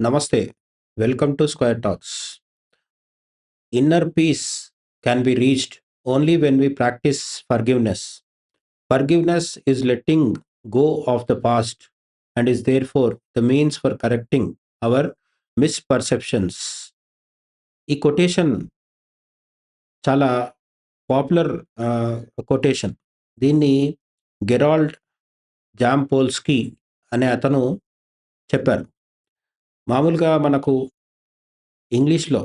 నమస్తే welcome to square talks. Inner peace can be reached only when we practise forgiveness forgiveness is letting go of the past and is therefore the means for correcting our misperceptions ఈ quotation చాలా popular quotation దీన్ని Gerald Jampolsky అనే అతను చెప్పారు. మామూలుగా మనకు ఇంగ్లీష్లో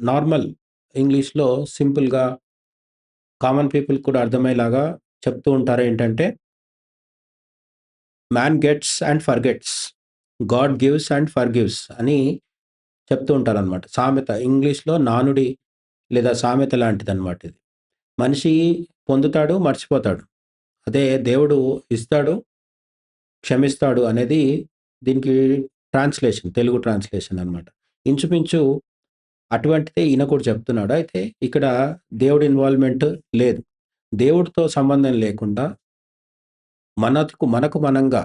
normal ఇంగ్లీష్లో సింపుల్గా కామన్ పీపుల్ కూడా అర్థమయ్యేలాగా చెప్తూ ఉంటారు ఏంటంటే man gets and forgets God gives and forgives అని చెప్తూ ఉంటారు అనమాట సామెత ఇంగ్లీష్లో నానుడి లేదా సామెత లాంటిది అనమాట ఇది. మనిషి పొందుతాడు మర్చిపోతాడు. అదే దేవుడు ఇస్తాడు క్షమిస్తాడు అనేది దీనికి ట్రాన్స్లేషన్ తెలుగు ట్రాన్స్లేషన్ అనమాట ఇంచుమించు అటువంటిదే ఈయన కూడా చెప్తున్నాడు. అయితే ఇక్కడ దేవుడి ఇన్వాల్వ్మెంట్ లేదు. దేవుడితో సంబంధం లేకుండా మనకు మనకు మనంగా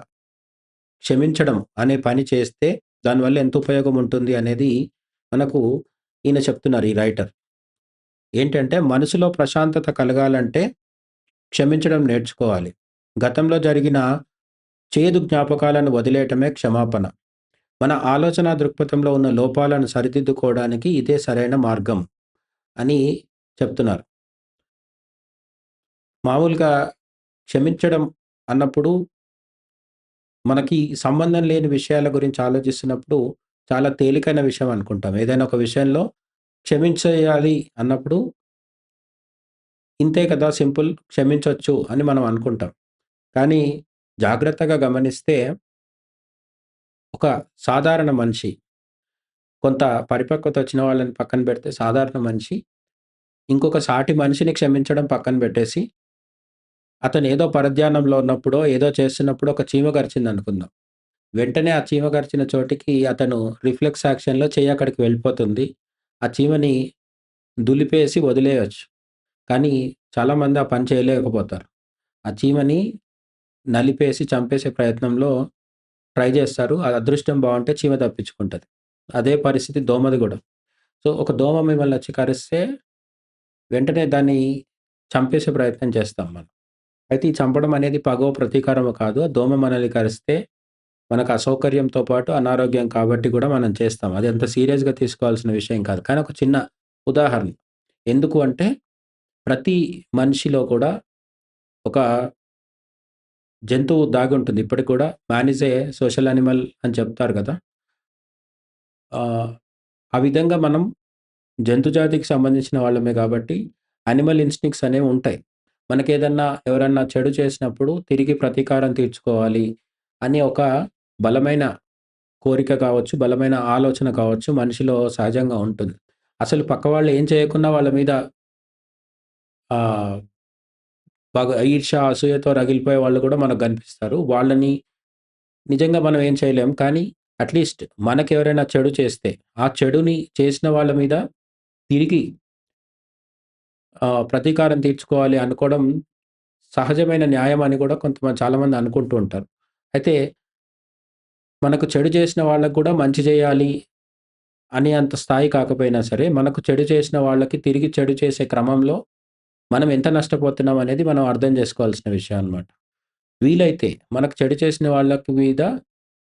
క్షమించడం అనే పని చేస్తే దానివల్ల ఎంత ఉపయోగం ఉంటుంది అనేది మనకు ఈయన చెప్తున్నారు ఈ రైటర్ ఏంటంటే మనసులో ప్రశాంతత కలగాలంటే క్షమించడం నేర్చుకోవాలి. గతంలో జరిగిన చేదు జ్ఞాపకాలను వదిలేయటమే క్షమాపణ. మన ఆలోచన దృక్పథంలో ఉన్న లోపాలను సరిదిద్దుకోవడానికి ఇదే సరైన మార్గం అని చెప్తున్నారు. మామూలుగా క్షమించడం అన్నప్పుడు మనకి సంబంధం లేని విషయాల గురించి ఆలోచిస్తున్నప్పుడు చాలా తేలికైన విషయం అనుకుంటాం. ఏదైనా ఒక విషయంలో క్షమించేయాలి అన్నప్పుడు ఇంతే కదా సింపుల్ క్షమించవచ్చు అని మనం అనుకుంటాం. కానీ జాగ్రత్తగా గమనిస్తే ఒక సాధారణ మనిషి. కొంత పరిపక్వత వచ్చిన వాళ్ళని పక్కన పెడితే సాధారణ మనిషి. ఇంకొక సాటి మనిషిని క్షమించడం పక్కన పెట్టేసి అతను ఏదో పరధ్యానంలో ఉన్నప్పుడో ఏదో చేస్తున్నప్పుడు ఒక చీమ గరిచింది అనుకుందాం. వెంటనే ఆ చీమ గరిచిన చోటికి అతను రిఫ్లెక్స్ యాక్షన్లో చేయి అక్కడికి వెళ్ళిపోతుంది. ఆ చీమని దులిపేసి వదిలేయచ్చు. కానీ చాలామంది ఆ పని చేయలేకపోతారు. ఆ చీమని నలిపేసి చంపేసే ప్రయత్నంలో ట్రై చేస్తారు. అది అదృష్టం బాగుంటే చీమ తప్పించుకుంటుంది. అదే పరిస్థితి దోమది కూడా. సో ఒక దోమ మిమ్మల్ని వచ్చి కరిస్తే వెంటనే దాన్ని చంపేసే ప్రయత్నం చేస్తాం మనం. అయితే ఈ చంపడం అనేది పగవ ప్రతీకారం కాదు. ఆ దోమ మనల్ని కరిస్తే మనకు అసౌకర్యంతో పాటు అనారోగ్యం కాబట్టి కూడా మనం చేస్తాం. అది అంత సీరియస్గా తీసుకోవాల్సిన విషయం కాదు. కానీ ఒక చిన్న ఉదాహరణ. ఎందుకు అంటే ప్రతి మనిషిలో కూడా ఒక జంతువు దాగి ఉంటుంది ఇప్పటికి కూడా man is a social animal అని చెప్తారు కదా. ఆ విధంగా మనం జంతు జాతికి సంబంధించిన వాళ్ళమే కాబట్టి యానిమల్ ఇన్స్టింక్స్ అనేవి ఉంటాయి. మనకేదన్నా ఎవరన్నా చెడు చేసినప్పుడు తిరిగి ప్రతీకారం తీర్చుకోవాలి అని ఒక బలమైన కోరిక కావచ్చు బలమైన ఆలోచన కావచ్చు మనిషిలో సహజంగా ఉంటుంది. అసలు పక్క వాళ్ళు ఏం చేయకున్నా వాళ్ళ మీద బాగా ఈర్ష అసూయతో రగిలిపోయే వాళ్ళు కూడా మనకు కనిపిస్తారు. వాళ్ళని నిజంగా మనం ఏం చేయలేం. కానీ అట్లీస్ట్ మనకి ఎవరైనా చెడు చేస్తే ఆ చెడుని చేసిన వాళ్ళ మీద తిరిగి ప్రతీకారం తీర్చుకోవాలి అనుకోవడం సహజమైన న్యాయం అని కూడా కొంతమంది చాలామంది అనుకుంటూ ఉంటారు. అయితే మనకు చెడు చేసిన వాళ్ళకు కూడా మంచి చేయాలి అని అంత స్థాయి కాకపోయినా సరే మనకు చెడు చేసిన వాళ్ళకి తిరిగి చెడు చేసే క్రమంలో మనం ఎంత నష్టపోతున్నాం అనేది మనం అర్థం చేసుకోవాల్సిన విషయం అనమాట వీలైతే మనకు చెడు చేసిన వాళ్ళకి మీద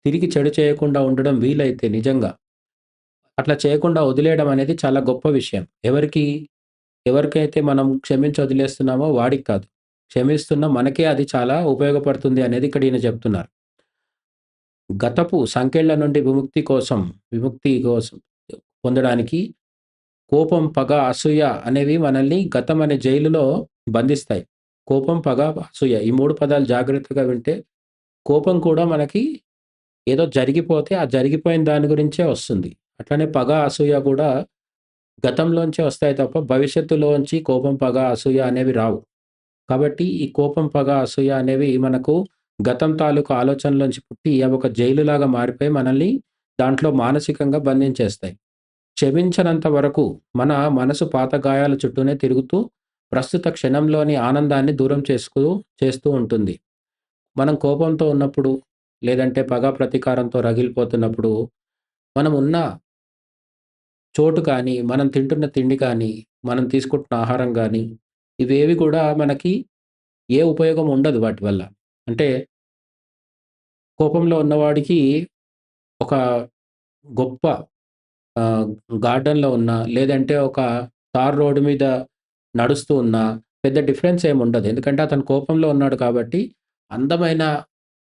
తిరిగి చెడు చేయకుండా ఉండడం వీలైతే నిజంగా అట్లా చేయకుండా వదిలేయడం అనేది చాలా గొప్ప విషయం. ఎవరికి ఎవరికైతే మనం క్షమించి వదిలేస్తున్నామో వాడికి కాదు. క్షమిస్తున్న మనకే అది చాలా ఉపయోగపడుతుంది అనేది ఇక్కడ ఈయన చెప్తున్నారు. గతపు సంఖ్యల నుండి విముక్తి కోసం విముక్తి కోసం పొందడానికి కోపం పగ అసూయ అనేవి మనల్ని గతం అనే జైలులో బంధిస్తాయి. కోపం పగ అసూయ ఈ మూడు పదాలు జాగ్రత్తగా వింటే కోపం కూడా మనకి ఏదో జరిగిపోతే ఆ జరిగిపోయిన దాని గురించే వస్తుంది. అట్లనే పగ అసూయ కూడా గతంలోంచే వస్తాయి తప్ప భవిష్యత్తులోంచి కోపం పగ అసూయ అనేవి రావు. కాబట్టి ఈ కోపం పగ అసూయ అనేవి మనకు గతం తాలూకు ఆలోచనలోంచి పుట్టి అవి ఒక జైలులాగా మారిపోయి మనల్ని దాంట్లో మానసికంగా బంధించేస్తాయి. క్షమించనంత వరకు మన మనసు పాత గాయాల చుట్టూనే తిరుగుతూ ప్రస్తుత క్షణంలోని ఆనందాన్ని దూరం చేసుకు చేస్తూ ఉంటుంది మనం కోపంతో ఉన్నప్పుడు లేదంటే పగ ప్రతీకారంతో రగిలిపోతున్నప్పుడు మనం ఉన్న చోటు కానీ, మనం తింటున్న తిండి కానీ, మనం తీసుకుంటున్న ఆహారం కానీ ఇవేవి కూడా మనకి ఏ ఉపయోగం ఉండదు వాటి వల్ల. అంటే కోపంలో ఉన్నవాడికి ఒక గొప్ప గార్డెన్‌లో ఉన్నా, లేదంటే ఒక తార్ రోడ్డు మీద నడుస్తూ ఉన్నా, పెద్ద డిఫరెన్స్ ఏముండదు. ఎందుకంటే అతను కోపంలో ఉన్నాడు కాబట్టి, అందమైన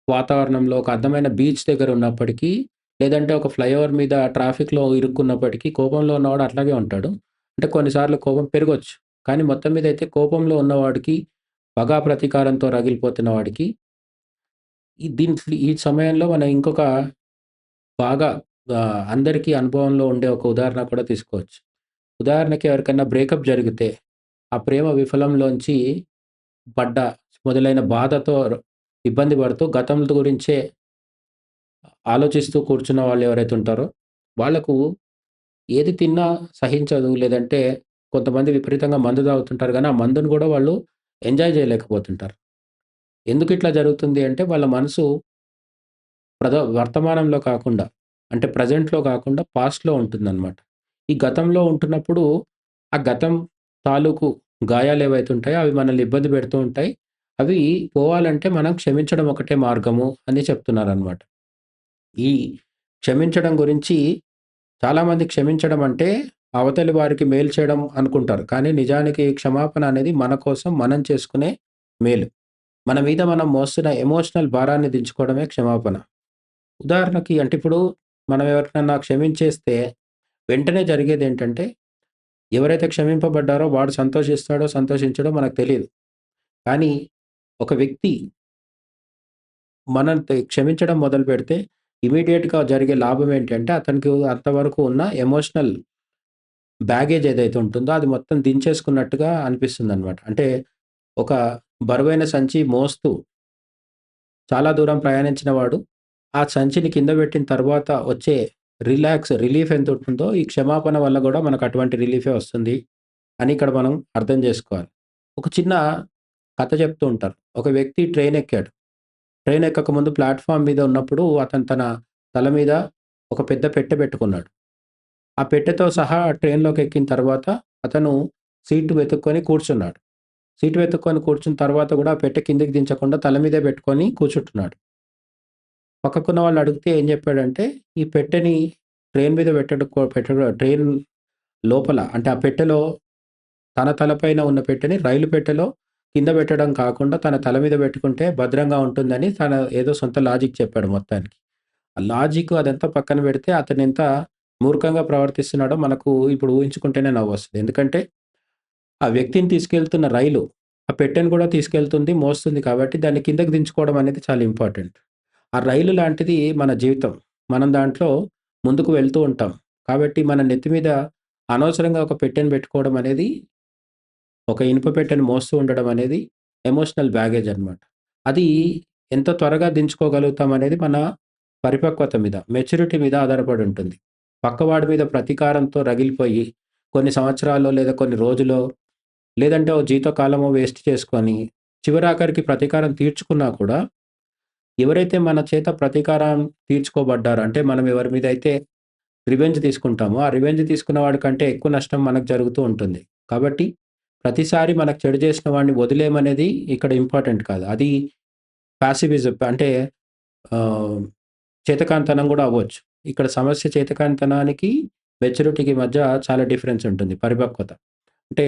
వాతావరణంలో, ఒక అందమైన బీచ్ దగ్గర ఉన్నప్పటికీ, లేదంటే ఒక ఫ్లైఓవర్ మీద ట్రాఫిక్‌లో ఇరుక్కున్నప్పటికీ, కోపంలో ఉన్నవాడు అట్లాగే ఉంటాడు. అంటే కొన్నిసార్లు కోపం పెరగవచ్చు కానీ మొత్తం మీద అయితే కోపంలో ఉన్నవాడికి, పగా ప్రతీకారంతో రగిలిపోతున్న వాడికి దీని దీంట్లో ఈ సమయంలో మనం ఇంకొక బాగా అందరికీ అనుభవంలో ఉండే ఒక ఉదాహరణ కూడా తీసుకోవచ్చు. ఉదాహరణకి ఎవరికైనా బ్రేకప్ జరిగితే, ఆ ప్రేమ విఫలంలోంచి పడ్డ మొదలైన బాధతో ఇబ్బంది పడుతూ గతం గురించే ఆలోచిస్తూ కూర్చున్న వాళ్ళు ఎవరైతే ఉంటారో, వాళ్ళకు ఏది తిన్నా సహించదు. లేదంటే కొంతమంది విపరీతంగా మందు తాగుతుంటారు కానీ ఆ మందును కూడా వాళ్ళు ఎంజాయ్ జేయలేకపోతుంటారు. ఎందుకిట్లా జరుగుతుంది అంటే, వాళ్ళ మనసు ప్రద వర్తమానంలో కాకుండా, అంటే ప్రెజెంట్‌లో కాకుండా పాస్ట్‌లో ఉంటుందన్నమాట ఈ గతంలో ఉంటున్నప్పుడు, ఆ గతం తాలూకు గాయాలు ఏవైతే ఉంటాయో, అవి మనల్ని ఇబ్బంది పెడుతూ ఉంటాయి. అవి పోవాలంటే మనం క్షమించడం ఒకటే మార్గము అని చెప్తున్నారనమాట. ఈ క్షమించడం గురించి చాలామంది క్షమించడం అంటే, అవతలి వారికి మేలు చేయడం అనుకుంటారు. కానీ నిజానికి క్షమాపణ అనేది మన కోసం మనం చేసుకునే మేలు. మన మీద మనం మోస్తున్న ఎమోషనల్ భారాన్ని దించుకోవడమే క్షమాపణ. ఉదాహరణకి అంటే ఇప్పుడు మనం ఎవరికైనా క్షమించేస్తే, వెంటనే జరిగేది ఏంటంటే ఎవరైతే క్షమింపబడ్డారో వాడు సంతోషిస్తాడో, సంతోషించడో మనకు తెలియదు. కానీ ఒక వ్యక్తి మనం క్షమించడం మొదలు పెడితే ఇమ్మీడియేట్‌గా జరిగే లాభం ఏంటంటే, అతనికి అంతవరకు ఉన్న ఎమోషనల్ బ్యాగేజ్ ఏదైతే ఉంటుందో, అది మొత్తం దించేసుకున్నట్టుగా అనిపిస్తుంది అనమాట అంటే ఒక బరువైన సంచి మోస్తూ చాలా దూరం ప్రయాణించిన వాడు, ఆ సంచిని కింద పెట్టిన తర్వాత వచ్చే రిలాక్స్, రిలీఫ్ ఎంత ఉంటుందో ఈ క్షమాపణ వల్ల కూడా మనకు అటువంటి రిలీఫే వస్తుంది అని ఇక్కడ మనం అర్థం చేసుకోవాలి ఒక చిన్న కథ చెప్తూ ఉంటారు. ఒక వ్యక్తి ట్రైన్ ఎక్కాడు. ట్రైన్ ఎక్కకముందు ప్లాట్ఫామ్ మీద ఉన్నప్పుడు అతను తన తల మీద ఒక పెద్ద పెట్టె పెట్టుకున్నాడు. ఆ పెట్టెతో సహా ట్రైన్‌లోకి ఎక్కిన తర్వాత అతను సీటు వెతుక్కొని కూర్చున్నాడు. సీటు వెతుక్కొని కూర్చున్న తర్వాత కూడా ఆ పెట్టె కిందికి దించకుండా తల మీదే పెట్టుకొని కూర్చుంటున్నాడు. పక్కకున్న వాళ్ళు అడిగితే ఏం చెప్పాడంటే, ఈ పెట్టెని ట్రైన్ మీద పెట్టడం పెట్టడం ట్రైన్ లోపల అంటే ఆ పెట్టెలో తన తలపైన ఉన్న పెట్టెని రైలు పెట్టెలో కింద పెట్టడం కాకుండా తన తల మీద పెట్టుకుంటే భద్రంగా ఉంటుందని తన ఏదో సొంత లాజిక్ చెప్పాడు మొత్తానికి. ఆ లాజిక్ అదంతా పక్కన పెడితే అతను ఎంత మూర్ఖంగా ప్రవర్తిస్తున్నాడో మనకు ఇప్పుడు ఊహించుకుంటేనే నవ్వొస్తది. ఎందుకంటే, ఆ వ్యక్తిని తీసుకెళ్తున్న రైలు, ఆ పెట్టెను కూడా తీసుకెళ్తుంది, మోస్తుంది కాబట్టి దాన్ని కిందకి దించుకోవడం అనేది చాలా ఇంపార్టెంట్. ఆ రైలు లాంటిది మన జీవితం. మనం దాంట్లో ముందుకు వెళ్తూ ఉంటాం. కాబట్టి మన నెత్తి మీద అనవసరంగా ఒక పెట్టెను పెట్టుకోవడం అనేది, ఒక ఇనుప పెట్టెను మోస్తూ ఉండడం అనేది ఎమోషనల్ బ్యాగేజ్ అనమాట. అది ఎంత త్వరగా దించుకోగలుగుతాం అనేది మన పరిపక్వత మీద, మెచ్యూరిటీ మీద ఆధారపడి ఉంటుంది. పక్కవాడి మీద ప్రతీకారంతో రగిలిపోయి, కొన్ని సంవత్సరాల్లో లేదా కొన్ని రోజులో, లేదంటే ఓ జీతకాలము వేస్ట్ చేసుకొని, చివరాఖరికి ప్రతీకారం తీర్చుకున్నా కూడా, ఎవరైతే మన చేత ప్రతీకారం తీర్చుకోబడ్డారో, అంటే మనం ఎవరి మీద అయితే రివెంజ్ తీసుకుంటామో, ఆ రివెంజ్ తీసుకున్న వాడి కంటే ఎక్కువ నష్టం మనకు జరుగుతూ ఉంటుంది. కాబట్టి ప్రతిసారి మనకు చెడు చేసిన వాడిని వదిలేమనేది ఇక్కడ ఇంపార్టెంట్ కాదు. అది ప్యాసివిజం అంటే చేతకాంతనం కూడా అవ్వచ్చు. ఇక్కడ సమస్య చేతకానితనానికి, మెచ్యూరిటీకి మధ్య చాలా డిఫరెన్స్ ఉంటుంది. పరిపక్వత. అంటే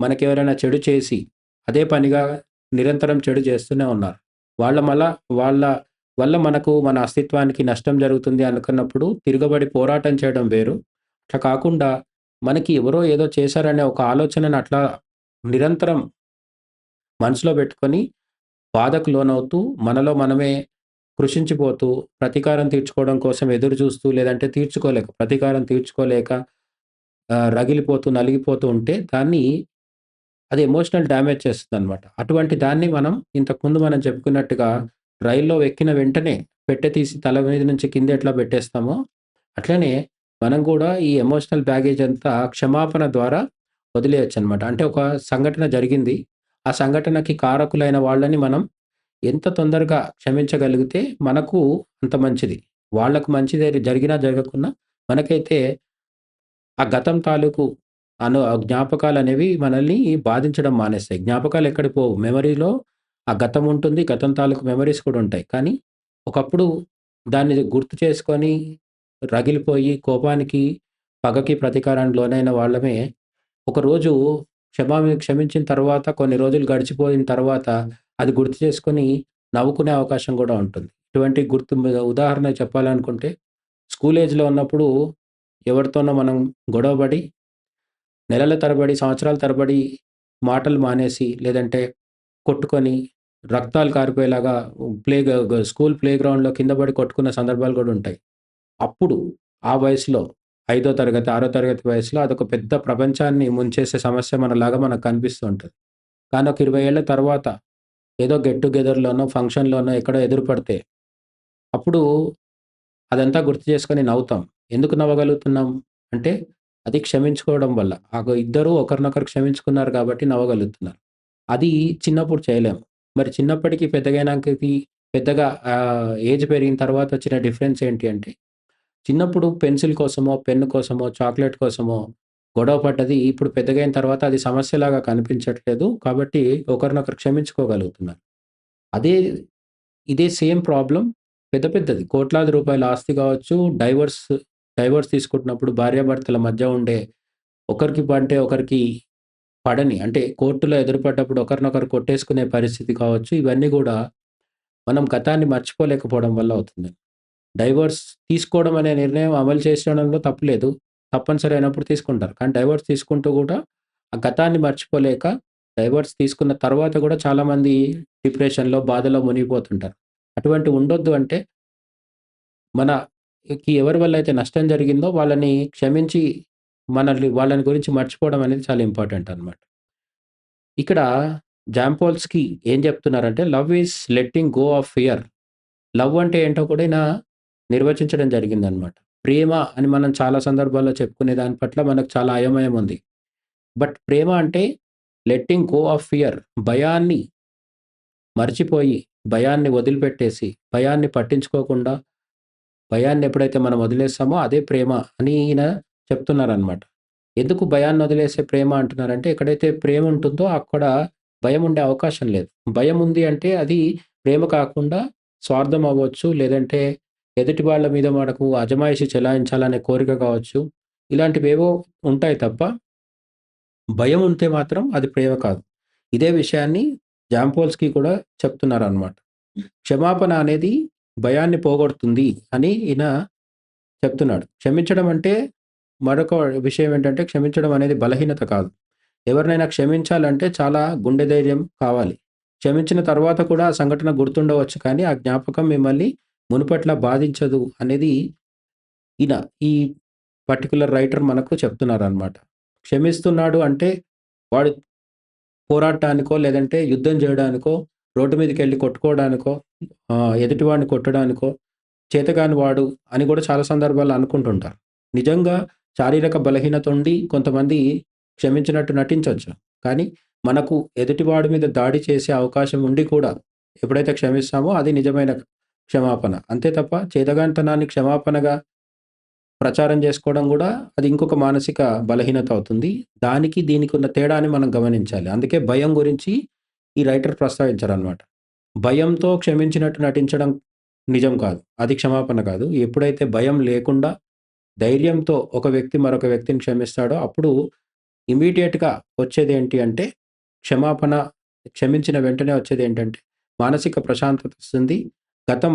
మనకెవరైనా చెడు చేసి, అదే పనిగా నిరంతరం చెడు చేస్తూనే ఉన్నారు. వాళ్ళ మళ్ళా వాళ్ళ వల్ల మనకు మన అస్తిత్వానికి నష్టం జరుగుతుంది అనుకున్నప్పుడు తిరగబడి పోరాటం చేయడం వేరు. అట్లా కాకుండా మనకి ఎవరో ఏదో చేశారనే ఒక ఆలోచనను అట్లా నిరంతరం మనసులో పెట్టుకొని, బాధకు లోనవుతూ, మనలో మనమే కృషించిపోతూ, ప్రతీకారం తీర్చుకోవడం కోసం ఎదురు చూస్తూ, లేదంటే తీర్చుకోలేక, ప్రతీకారం తీర్చుకోలేక రగిలిపోతూ, నలిగిపోతూ ఉంటే దాన్ని అది ఎమోషనల్ డ్యామేజ్ చేస్తుందనమాట. అటువంటి దాన్ని మనం ఇంతకుముందు మనం చెప్పుకున్నట్టుగా రైల్లో ఎక్కిన వెంటనే పెట్టె తీసి తల మీద నుంచి కింద ఎట్లా పెట్టేస్తామో, అట్లనే మనం కూడా ఈ ఎమోషనల్ బ్యాగేజ్ అంతా క్షమాపణ ద్వారా వదిలేయొచ్చనమాట. అంటే ఒక సంఘటన జరిగింది. ఆ సంఘటనకి కారకులైన వాళ్ళని మనం ఎంత తొందరగా క్షమించగలిగితే మనకు అంత మంచిది. వాళ్ళకు మంచిది జరిగినా, జరగకున్నా మనకైతే ఆ గతం తాలూకు అను జ్ఞాపకాలు అనేవి మనల్ని బాధించడం మానేస్తాయి. జ్ఞాపకాలు ఎక్కడికి పోవు. మెమరీలో ఆ గతం ఉంటుంది. గతం తాలూకు మెమరీస్ కూడా ఉంటాయి. కానీ ఒకప్పుడు దాన్ని గుర్తు చేసుకొని రగిలిపోయి కోపానికి, పగకి, ప్రతీకారానికి లోనైన వాళ్ళమే ఒకరోజు క్షమా క్షమించిన తర్వాత కొన్ని రోజులు గడిచిపోయిన తర్వాత అది గుర్తు చేసుకొని నవ్వుకునే అవకాశం కూడా ఉంటుంది. ఇటువంటి గుర్తు ఉదాహరణ చెప్పాలనుకుంటే స్కూల్ ఏజ్‌లో ఉన్నప్పుడు ఎవరితోనో మనం గొడవపడి నెలల తరబడి, సంవత్సరాల తరబడి మాటలు మానేసి లేదంటే కొట్టుకొని రక్తాలు కారిపోయేలాగా ప్లే స్కూల్ ప్లే గ్రౌండ్‌లో కింద పడి కొట్టుకున్న సందర్భాలు కూడా ఉంటాయి. అప్పుడు ఆ వయసులో ఐదో తరగతి, ఆరో తరగతి వయసులో అదొక పెద్ద ప్రపంచాన్ని ముంచేసే సమస్య మనలాగా మనకు కనిపిస్తూ ఉంటుంది కానీ ఒక ఇరవై ఏళ్ళ తర్వాత ఏదో గెట్ టుగెదర్‌లోనో, ఫంక్షన్‌లోనో ఎక్కడో ఎదురుపడితే అప్పుడు అదంతా గుర్తు చేసుకొని నవ్వుతాం. ఎందుకు నవ్వగలుగుతున్నాం? అంటే అది క్షమించుకోవడం వల్ల. అగో ఇద్దరు ఒకరినొకరు క్షమించుకున్నారు కాబట్టి నవ్వగలుగుతున్నారు. అది చిన్నప్పుడు చేయలేము మరి చిన్నప్పటికి పెద్దగైనాకకి పెద్దగా ఏజ్ పెరిగిన తర్వాత వచ్చిన డిఫరెన్స్ ఏంటి అంటే చిన్నప్పుడు పెన్సిల్ కోసమో, పెన్ను కోసమో, చాక్లెట్ కోసమో గొడవ పడ్డది ఇప్పుడు పెద్దగయిన తర్వాత అది సమస్యలాగా కనిపించట్లేదు. కాబట్టి ఒకరినొకరు క్షమించుకోగలుగుతున్నారు. అదే ఇదే సేమ్ ప్రాబ్లం పెద్ద పెద్దది. కోట్లాది రూపాయల ఆస్తి కావచ్చు, డైవర్స్ డైవర్స్ తీసుకుంటున్నప్పుడు భార్యాభర్తల మధ్య ఉండే ఒకరికి పంటే ఒకరికి పడని అంటే కోర్టులో ఎదురుపడ్డప్పుడు ఒకరినొకరు కొట్టేసుకునే పరిస్థితి కావచ్చు. ఇవన్నీ కూడా మనం గతాన్ని మర్చిపోలేకపోవడం వల్ల అవుతుంది. డైవర్స్ తీసుకోవడం అనే నిర్ణయం అమలు చేసడంలో తప్పులేదు తప్పనిసరి అయినప్పుడు తీసుకుంటారు. కానీ డైవర్స్ తీసుకుంటూ కూడా ఆ గతాన్ని మర్చిపోలేక డైవర్స్ తీసుకున్న తర్వాత కూడా చాలామంది డిప్రెషన్‌లో, బాధలో మునిగిపోతుంటారు. అటువంటి ఉండొద్దు అంటే మన కి ఎవరి వల్ల అయితే నష్టం జరిగిందో వాళ్ళని క్షమించి మనల్ని వాళ్ళని గురించి మర్చిపోవడం అనేది చాలా ఇంపార్టెంట్ అనమాట ఇక్కడ జాంపోల్స్‌కి ఏం చెప్తున్నారంటే love is letting go of fear. Love అంటే ఏంటో కూడా నా నిర్వచించడం జరిగిందనమాట. ప్రేమ అని మనం చాలా సందర్భాల్లో చెప్పుకునే దాని పట్ల మనకు చాలా అయోమయం ఉంది. బట్ ప్రేమ అంటే లెట్టింగ్ గో ఆఫ్ ఫియర్ భయాన్ని మర్చిపోయి, భయాన్ని వదిలిపెట్టేసి, భయాన్ని పట్టించుకోకుండా, భయాన్ని ఎప్పుడైతే మనం వదిలేస్తామో అదే ప్రేమ అని ఈయన చెప్తున్నారనమాట. ఎందుకు భయాన్ని వదిలేసే ప్రేమ అంటున్నారంటే ఎక్కడైతే ప్రేమ ఉంటుందో అక్కడ భయం ఉండే అవకాశం లేదు. భయం ఉంది అంటే అది ప్రేమ కాకుండా స్వార్థం అవ్వచ్చు. లేదంటే ఎదుటి వాళ్ళ మీద మనకు అజమాయిషి చెలాయించాలనే కోరిక కావచ్చు. ఇలాంటివేవో ఉంటాయి తప్ప భయం ఉంటే మాత్రం అది ప్రేమ కాదు. ఇదే విషయాన్ని జాంపోల్స్‌కి కూడా చెప్తున్నారు అనమాట క్షమాపణ అనేది భయాన్ని పోగొడుతుంది అని ఈయన చెప్తున్నాడు. క్షమించడం అంటే మరొక విషయం ఏంటంటే క్షమించడం అనేది బలహీనత కాదు. ఎవరినైనా క్షమించాలంటే చాలా గుండె ధైర్యం కావాలి. క్షమించిన తర్వాత కూడా ఆ సంఘటన గుర్తుండవచ్చు కానీ ఆ జ్ఞాపకం మిమ్మల్ని మునుపట్లా బాధించదు అనేది ఈయన ఈ పర్టికులర్ రైటర్ మనకు చెప్తున్నారు అనమాట క్షమిస్తున్నాడు అంటే వాడు పోరాడటానికో లేదంటే యుద్ధం చేయడానికో, రోడ్డు మీదకెళ్ళి కొట్టుకోవడానికో, ఎదుటివాడిని కొట్టడానికో చేతగాని వాడు అని కూడా చాలా సందర్భాల్లో అనుకుంటుంటారు. నిజంగా శారీరక బలహీనత ఉండి కొంతమంది క్షమించినట్టు నటించవచ్చు కానీ మనకు ఎదుటివాడి మీద దాడి చేసే అవకాశం ఉండి కూడా ఎప్పుడైతే క్షమిస్తామో అది నిజమైన క్షమాపణ. అంతే తప్ప చేతగానితనాన్ని క్షమాపణగా ప్రచారం చేసుకోవడం కూడా అది ఇంకొక మానసిక బలహీనత అవుతుంది. దానికి దీనికి ఉన్న తేడాని మనం గమనించాలి. అందుకే భయం గురించి ఈ రైటర్ ప్రస్తావించారనమాట. భయంతో క్షమించినట్టు నటించడం నిజం కాదు. అది క్షమాపణ కాదు. ఎప్పుడైతే భయం లేకుండా ధైర్యంతో ఒక వ్యక్తి మరొక వ్యక్తిని క్షమిస్తాడో అప్పుడు ఇమ్మీడియేట్‌గా వచ్చేదేంటి అంటే క్షమాపణ క్షమించిన వెంటనే వచ్చేది ఏంటంటే మానసిక ప్రశాంతత వస్తుంది. గతం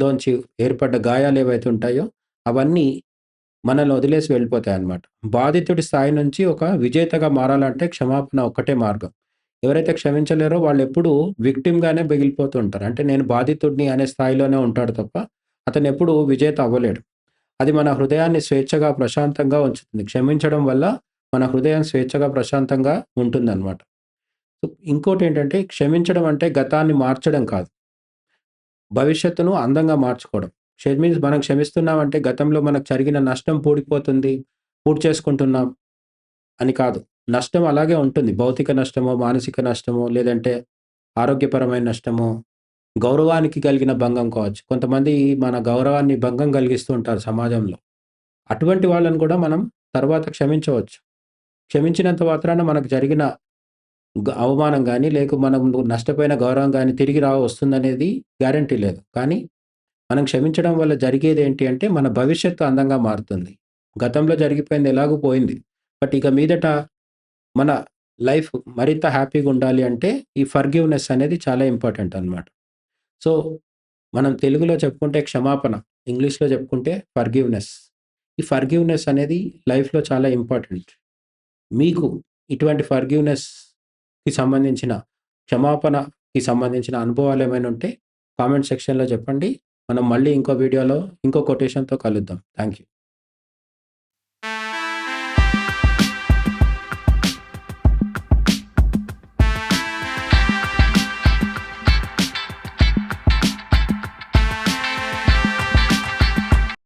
లోంచి ఏర్పడ్డ గాయాలు ఏవైతే ఉంటాయో అవన్నీ మనల్ని వదిలేసి వెళ్ళిపోతాయి అన్నమాట బాధితుడి స్థాయి నుంచి ఒక విజేతగా మారాలంటే క్షమాపణ ఒక్కటే మార్గం. ఎవరైతే క్షమించలేరో వాళ్ళు ఎప్పుడు విక్టిమ్‌గానే మిగిలిపోతూ ఉంటారు. అంటే నేను బాధితుడిని అనే స్థాయిలోనే ఉంటాడు తప్ప అతను ఎప్పుడు విజేత అవ్వలేడు. అది మన హృదయాన్ని స్వేచ్ఛగా, ప్రశాంతంగా ఉంచుతుంది. క్షమించడం వల్ల మన హృదయం స్వేచ్ఛగా, ప్రశాంతంగా ఉంటుందన్నమాట. సో, ఇంకోటేంటంటే క్షమించడం అంటే గతాన్ని మార్చడం కాదు. భవిష్యత్తును అందంగా మార్చుకోవడం. క్షమి మనం క్షమిస్తున్నామంటే గతంలో మనకు జరిగిన నష్టం పూడిపోతుంది, పూడ్చేసుకుంటున్నాం అని కాదు. నష్టం అలాగే ఉంటుంది. భౌతిక నష్టమో, మానసిక నష్టమో లేదంటే ఆరోగ్యపరమైన నష్టమో, గౌరవానికి కలిగిన భంగం కావచ్చు. కొంతమంది మన గౌరవాన్ని భంగం కలిగిస్తూ ఉంటారు సమాజంలో. అటువంటి వాళ్ళని కూడా మనం తర్వాత క్షమించవచ్చు. క్షమించినంత మాత్రాన మనకు జరిగిన గ అవమానం కానీ లేక మనం నష్టపోయిన గౌరవం కానీ తిరిగి రా వస్తుందనేది గ్యారంటీ లేదు. కానీ మనం క్షమించడం వల్ల జరిగేది ఏంటి అంటే మన భవిష్యత్తు అందంగా మారుతుంది. గతంలో జరిగిపోయింది ఎలాగో పోయింది. బట్ ఇక మీదట మన లైఫ్ మరింత హ్యాపీగా ఉండాలి అంటే ఈ ఫర్‌గివ్‌నెస్ అనేది చాలా ఇంపార్టెంట్ అన్నమాట. సో, మనం తెలుగులో చెప్పుకుంటే క్షమాపణ. ఇంగ్లీష్‌లో చెప్పుకుంటే ఫర్‌గివ్‌నెస్. ఈ ఫర్‌గివ్‌నెస్ అనేది లైఫ్‌లో చాలా ఇంపార్టెంట్. మీకు ఇటువంటి ఫర్‌గివ్‌నెస్‌కి సంబంధించిన క్షమాపణకి సంబంధించిన అనుభవాలు ఏమైనా ఉంటే కామెంట్ సెక్షన్‌లో చెప్పండి. మనం మళ్ళీ ఇంకో వీడియోలో ఇంకో కొటేషన్‌తో కలుద్దాం. Thank you.